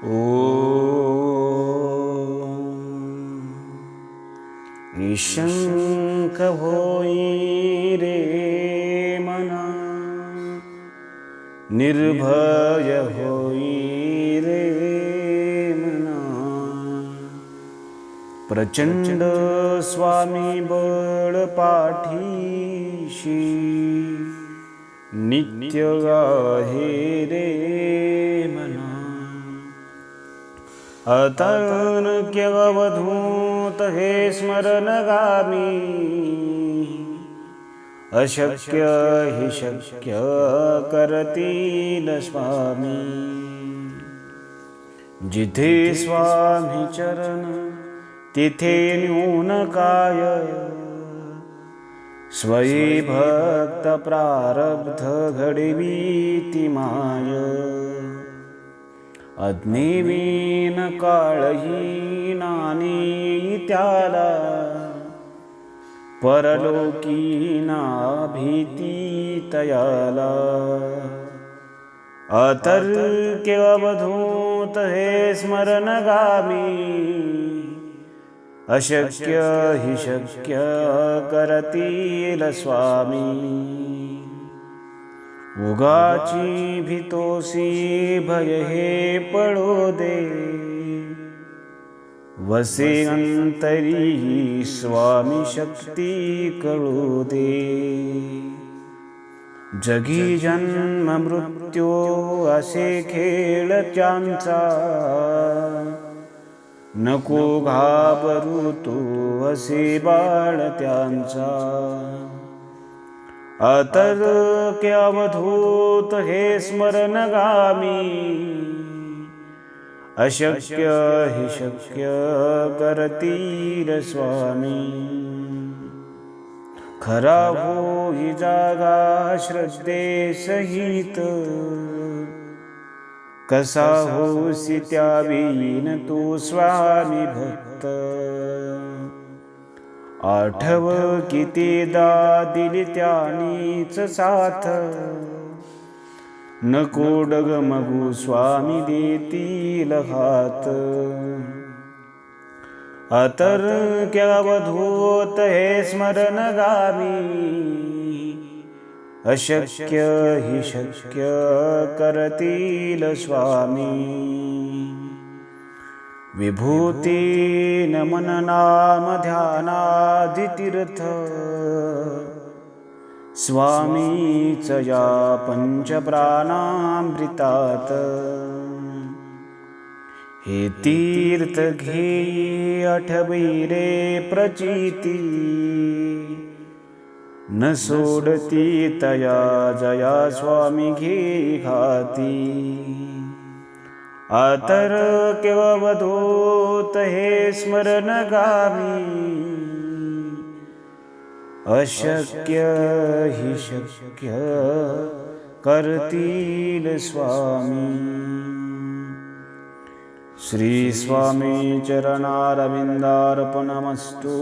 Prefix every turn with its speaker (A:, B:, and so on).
A: निशङ्कभोयिरे मना निर्भय भो ई रे मन प्रचञ्च स्वामी वळपाठिषी निजगाहे रे मना अतन हे स्मरणगामी। अशक्य हि शक्य करतील स्वामी। जिथे स्वामी चरण तिथे न्यून काय। स्वयी भक्त प्रारब्ध घडवी माय। अग्निवीन काळही नानी त्याला परलोकी ना भीती तयाला अतर्क्य अवधूत हे स्मरणगामी अशक्य हि शक्य करतील स्वामी। उगाची भीतोसी भय हे पळो दे। वसे अंतरी स्वामी शक्ती कळू दे। जगी जन्म मृत्यू असे खेळ त्यांचा। नको घाबरू तू असे बाळ त्यांचा। अतर्क्यावधूत हे स्मरणगामी। अशक्य हि शक्य करतीर स्वामी। खरा हो ही जागा श्रद्धे सहित कसा होसी त्यावीन तू स्वामी भक्त। आठव कितीदा दिली त्यानीच साथ. नको डगमगू स्वामी देतील हात. अतर्क्यावधूत हे स्मरण गावी. अशक्य हि शक्य करतील स्वामी. विभूतेन मननामध्यानादितीर्थ स्वामी या पञ्चप्राणामृतात्। हे तीर्थघेये अठवीरे प्रचिति। न सोडति तया जया स्वामी घेहाति आतर केवधूत हे स्मरणगामी। अशक्य हि शक्य करतील स्वामी। श्री स्वामी चरणारविंदार्पणमस्तु।